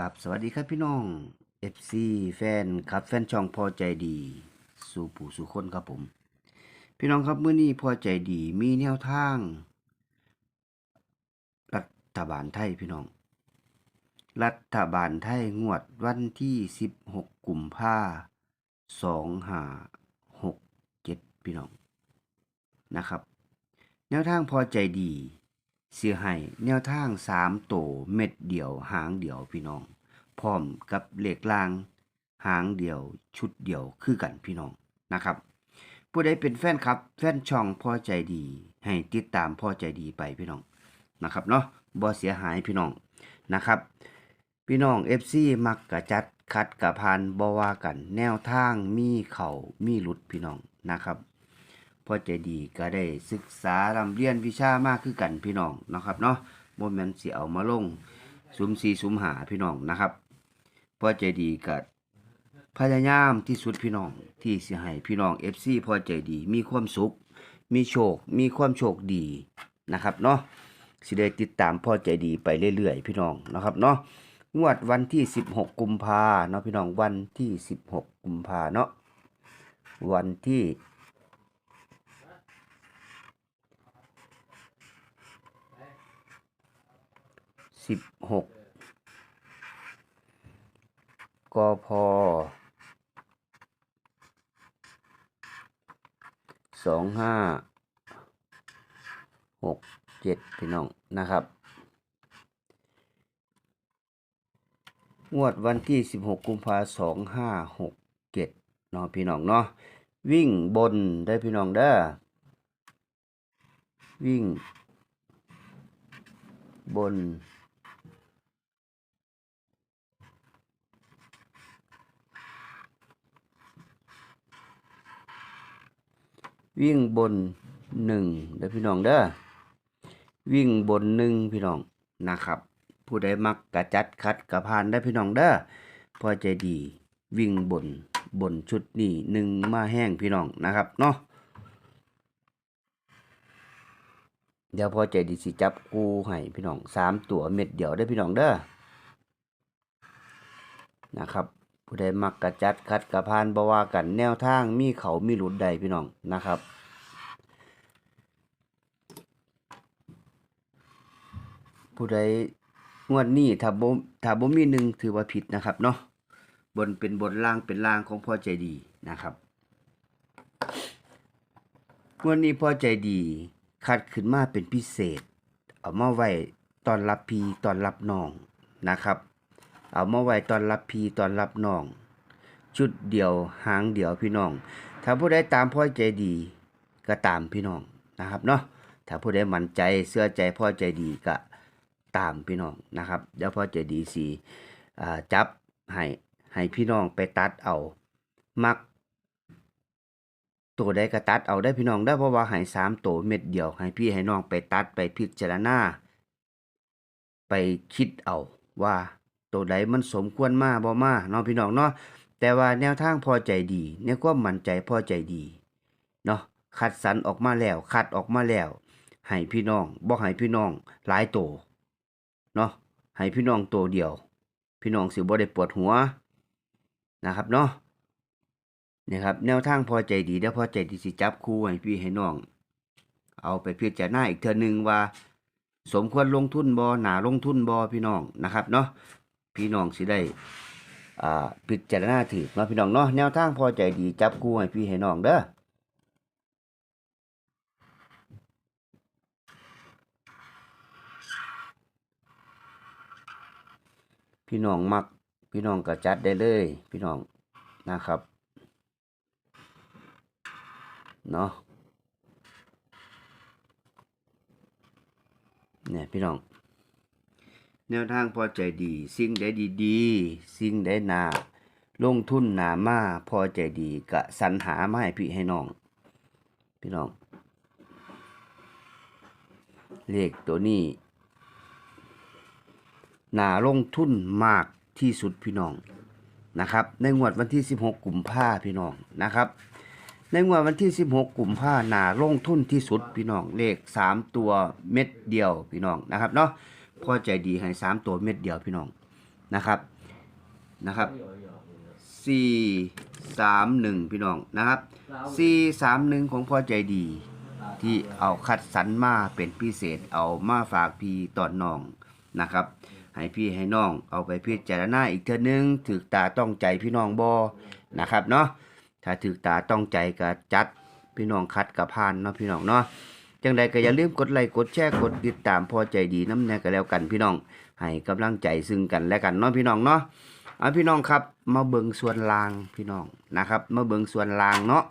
ครับสวัสดีครับพี่น้อง FC แฟนครับแฟนช่องพอใจดี สู่ผู้สู่คนครับผม พี่น้องครับมื้อนี้พอใจดีมีแนวทาง รัฐบาลไทยพี่น้อง รัฐบาลไทยงวดวันที่ 16 กุมภา2567พี่น้องนะครับ แนวทางพอใจดี เสียให้แนวทาง3โตวเม็ดเดียวหางเดียวพี่น้อง พร้อมกับเหลขล่าง หางเดียวชุดเดียวคือกันพี่น้องนะครับ ผู้ใดเป็นแฟนครับ แฟนช่องพอใจดี ให้ติดตามพอใจดีไปพี่น้องนะครับเนาะบ่เสียหายพี่น้องนะครับ พี่น้อง FC มักกะจัดคัดกะพานบ่ว่ากัน แนวทางมีเขามีหลุดพี่น้องนะครับ พอใจดีก็ได้ศึกษารำเรียนวิชามากคือกันพี่น้องนะครับเนาะบ่แม่นสิเอามาลงสุมสีสุมหาพี่น้องนะครับพอใจดีก็พยายามที่สุดพี่น้องที่สิให้พี่น้อง FC พอใจดีมีความสุข มีโชค มีความโชคดีนะครับเนาะสิได้ติดตามพอใจดีไปเรื่อยๆพี่น้องนะครับเนาะงวดวันที่ 16 กุมภาเนาะพี่น้องวันที่ 16 กุมภาเนาะวันที่ สิบหกกพสองห้าหกเจ็ดพี่น้องนะครับ งวดวันที่สิบหกกุมภาสองห้าหกเจ็ดเนาะพี่น้องเนาะวิ่งบนได้พี่น้องเด้อวิ่งบน วิ่งบนหนึ่งเด้อพี่น้องเด้อวิ่งบนหนึ่งพี่น้องนะครับ ผู้ใดมักกระจัดคัดกระพานได้พี่น้องเด้อพอใจดีวิ่งบนบนชุดนี้หนึ่งมาแห้งพี่น้องนะครับเนาะเดี๋ยวพอใจดีสิจับกูให้พี่น้องสามตัวเม็ดเดียวได้พี่น้องเด้อนะครับ ผู้ใดมักกระจัดคัดกระพานบ่ว่ากันแนวทางมีเขามีหลุดใดพี่น้องนะครับ ผู้ใดงวดนี้ถ้าบ่ถ้าบ่มีหนึ่งถือว่าผิดนะครับเนาะบนเป็นบนล่างเป็นล่างของพ่อใจดีนะครับงวดนี้พ่อใจดีคัดขึ้นมาเป็นพิเศษ เอามาไว้ตอนรับพีตอนรับน้องนะครับ เอามาไว้ตอนรับพีตอนรับน้องชุดเดียวหางเดียวพี่น้อง ถ้าผู้ใดตามพ่อใจดีก็ตามพี่น้องนะครับเนาะถ้าผู้ใดมั่นใจเสื้อใจพ่อใจดีก็ตามพี่น้องนะครับเดี๋ยวพ่อใจดีสีจับให้ให้พี่น้องไปตัดเอามัก ตัวใดก็ตัดเอาได้พี่น้องได้เพราะว่าให้สามตัวเม็ดเดียว ให้พี่ให้น้องไปตัดไปพิจารณาไปคิดเอาว่า ตัวใดมันสมควรมาบ่มาเนาะพี่น้องเนาะแต่ว่าแนวทางพอใจดีในความมั่นใจพอใจดีเนาะคัดสรรออกมาแล้วคัดออกมาแล้วให้พี่น้องบ่ให้พี่น้องหลายโตเนาะให้พี่น้องโตเดียว พี่น้องสิบ่ได้ปวดหัวนะครับเนาะนี่ครับแนวทางพอใจดีแล้วพอใจดีสิจับคู่ให้พี่ให้น้อง เอาไปพิจารณาอีกเทื่อหนึงว่า สมควรลงทุนบ่หนาลงทุนบ่พี่น้องนะครับเนาะ พี่น้องสิได้อ่าพิจารณาถือเนาะพี่น้องเนาะแนวทางพอใจดีจับคู่ให้พี่ให้น้องเด้อพี่น้องมัก พี่น้องก็จัดได้เลย พี่น้องนะครับเนาะเนี่ยพี่น้อง แนวทางพอใจดี สิ่งใดดีๆ สิ่งใดนาลงทุนหนามาพอใจดีกะสรรหามาให้พี่ให้น้อง พี่น้อง เลขตัวนี้นาลงทุนมากที่สุดพี่น้องนะครับ ในงวดวันที่ 16กลุ่มภาพี่น้องนะครับ ในงวดวันที่ 16กลุ่มภานาลงทุนที่สุดพี่น้องเลข 3 ตัวเม็ดเดียวพี่น้องนะครับเนาะ พ่อใจดีให้3ตัวเม็ดเดียวพี่น้องนะครับนะครับสี่สามหนึ่งพี่น้องนะครับสี่สามหนึ่งของพ่อใจดีที่เอาคัดสรรมาเป็นพิเศษเอามาฝากพี่ตอนน้องนะครับให้พี่ให้น้องเอาไปพิจารณาอีกเทื่อนึงถึกตาต้องใจพี่น้องบอนะครับเนาะถ้าถึกตาต้องใจก็จัดพี่น้องคัดกับพานเนาะพี่น้องเนาะ จังใดก็อย่าลืมกดไลค์กดแชร์กดติดตามพอใจดีน้ำแน่ก็แล้วกันพี่น้องให้กำลังใจซึ่งกันและกันเนาะพี่น้องเนาะเอาพี่น้องครับ มาเบิงส่วนลางพี่น้องนะครับ มาเบิงส่วนลางเนาะ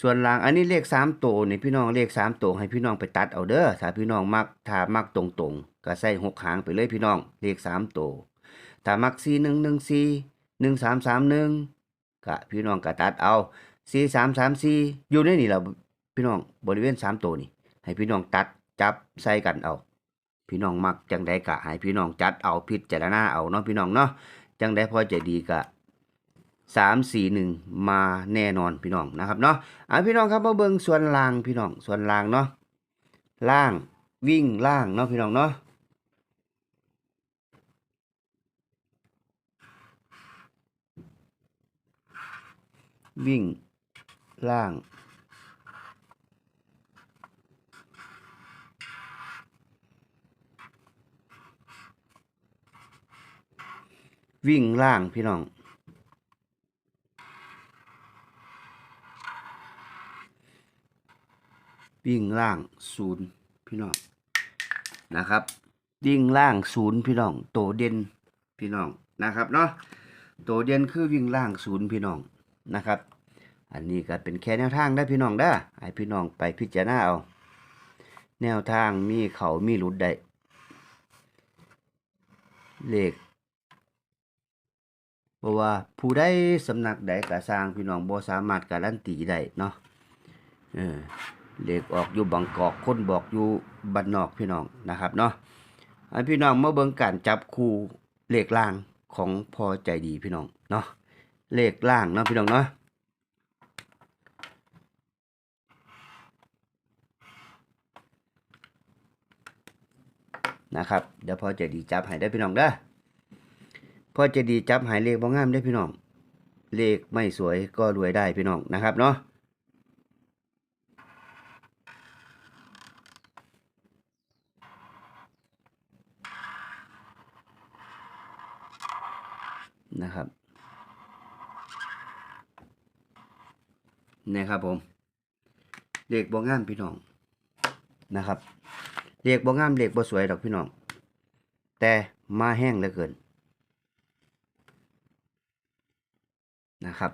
ส่วนล่างอันนี้เลขสามตัวนี่พี่น้องเลขสามตัวให้พี่น้องไปตัดเอาเด้อถ้าพี่น้องมักถ้ามักตรงๆก็ใส่หกหางไปเลยพี่น้องเลขสามตัวถ้ามักสี่หนึ่งหนึ่งสี่หนึ่งสามสามหนึ่งก็พี่น้องก็ตัดเอาสี่สามสามสี่อยู่ในนี่แหละ พี่น้องบริเวณสามตัวนี่ให้พี่น้องตัดจับใส่กันเอา พี่น้องมักจังใดก็ให้พี่น้องจัดเอาพิจารณาเอาเนาะพี่น้องเนาะจังใดพอจะดีก็สามสี่หนึ่งมาแน่นอนพี่น้องนะครับเนาะอ่าพี่น้องครับมาเบิ่งส่วนล่างพี่น้องส่วนล่างเนาะล่างวิ่งล่างเนาะพี่น้องเนาะวิ่งล่าง วิ่งล่างพี่น้อง วิ่งล่างศูนย์พี่น้องนะครับ วิ่งล่างศูนย์พี่น้อง โตเด่นพี่น้องนะครับเนาะโตเด่นคือวิ่งล่างศูนย์พี่น้องนะครับ อันนี้ก็เป็นแค่แนวทางได้พี่น้องได้อให้พี่น้องไปพิจารณาเอา แนวทางมีเขามีหลุดได้เลข เพราะว่าผู้ใดสำนักใดก็สร้างพี่น้องบ่สามารถการันตีได้เนาะเออเลขออกอยู่บางกอกคนบอกอยู่บ้านนอกพี่น้องนะครับเนาะอันพี่น้องมาเบิ่งการจับคู่เลขล่างของพอใจดีพี่น้องเนาะเลขล่างเนาะพี่น้องเนาะนะครับเดี๋ยวพอใจดีจับให้ได้พี่น้องเด้อ พอใจดีจับให้เลขบ่งามได้พี่น้อง เลขไม่สวยก็รวยได้พี่น้องนะครับเนาะนะครับนี่ครับผมเลขบ่งามพี่น้องนะครับเลขบ่งามเลขบ่สวยดอกพี่น้อง แต่มาแห้งเหลือเกิน นะครับ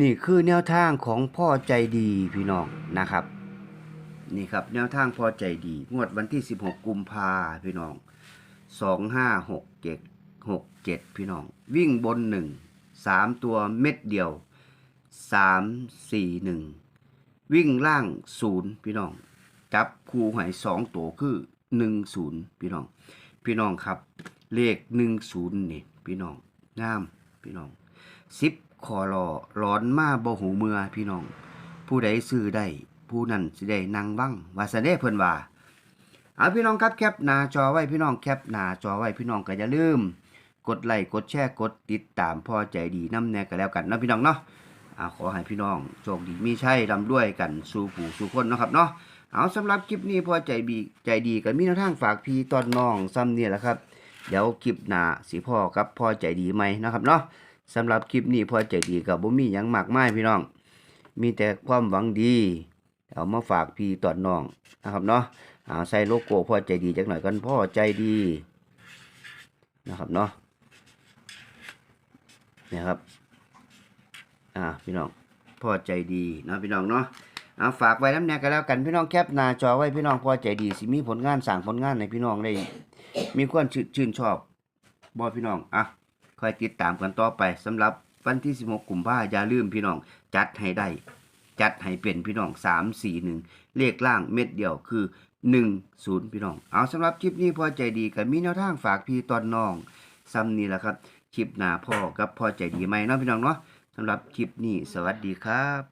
นี่คือแนวทางของพ่อใจดีพี่น้องนะครับ นี่ครับแนวทางพ่อใจดี งวดวันที่ 16 กุมภาพี่น้องสองห้าหกเจ็ดหกเจ็ดพี่น้อง วิ่งบนหนึ่งสามตัวเม็ดเดียวสามสี่หนึ่งวิ่งล่างศูนย์พี่น้อง จับคู่หายสองตัวคือหนึ่งศูนย์พี่น้อง พี่น้องครับ เลขหนึ่งศูนย์นี่ พี่น้อง งามพี่น้องสิบคอรอร้อนมาบ่หูเมือพี่น้อง ผู้ใดซื้อได้ผู้นั้นสิได้นั่งบ้างวาสเด้เพิ่นว่าเอาพี่น้องครับแคปหน้าจอไว้พี่น้องแคปหน้าจอไว้พี่น้องก็อย่าลืม กดไลค์กดแชร์กดติดตามพอใจดีน้ำแน่ก็แล้วกันนะพี่น้องเนาะอาขอให้พี่น้องโชคดีมีชัยร่ำรวยกันสู่ผู้สู่คนนะครับเนาะเอาสำหรับคลิปนี้พอใจดีใจดีก็มีแนวทางฝากพี่ตอนน้องซ้ำเนี่ยแหละครับ เดี๋ยวคลิปหน้าสิพ่อกับพ่อใจดีไหมนะครับเนาะสำหรับคลิปนี้พ่อใจดีกับบ่มีหยังมากมายพี่น้อง มีแต่ความหวังดีเอามาฝากพี่ตอนน้องนะครับเนาะเอาใส่โลโก้พ่อใจดีจักหน่อยกันพ่อใจดีนะครับเนาะเนี่ยครับอ่าพี่น้องพ่อใจดีเนาะพี่น้องเนาะเอาฝากไว้น้ำแน่กันแล้วกันพี่น้องแคปหน้าจอไว้พี่น้องพ่อใจดีสิมีผลงานสั่งผลงานในพี่น้องได้ มีความชื่นชื่นชอบบ่พี่น้องอะคอยติดตามกันต่อไปสำหรับวันที่ 16กลุ่มภาอย่าลืมพี่น้อง จัดให้ได้ จัดให้เป็นพี่น้อง 3 4 1 เลขล่างเม็ดเดียวคือ 1 0 พี่น้อง เอาสำหรับคลิปนี้พอใจดีกับมีแนวทางฝากพี่ตอนน้องซ้ำนี่แหละครับคลิปหน้าพ่อกับพ่อใจดีไหมเนาะพี่น้องเนาะสำหรับคลิปนี้สวัสดีครับ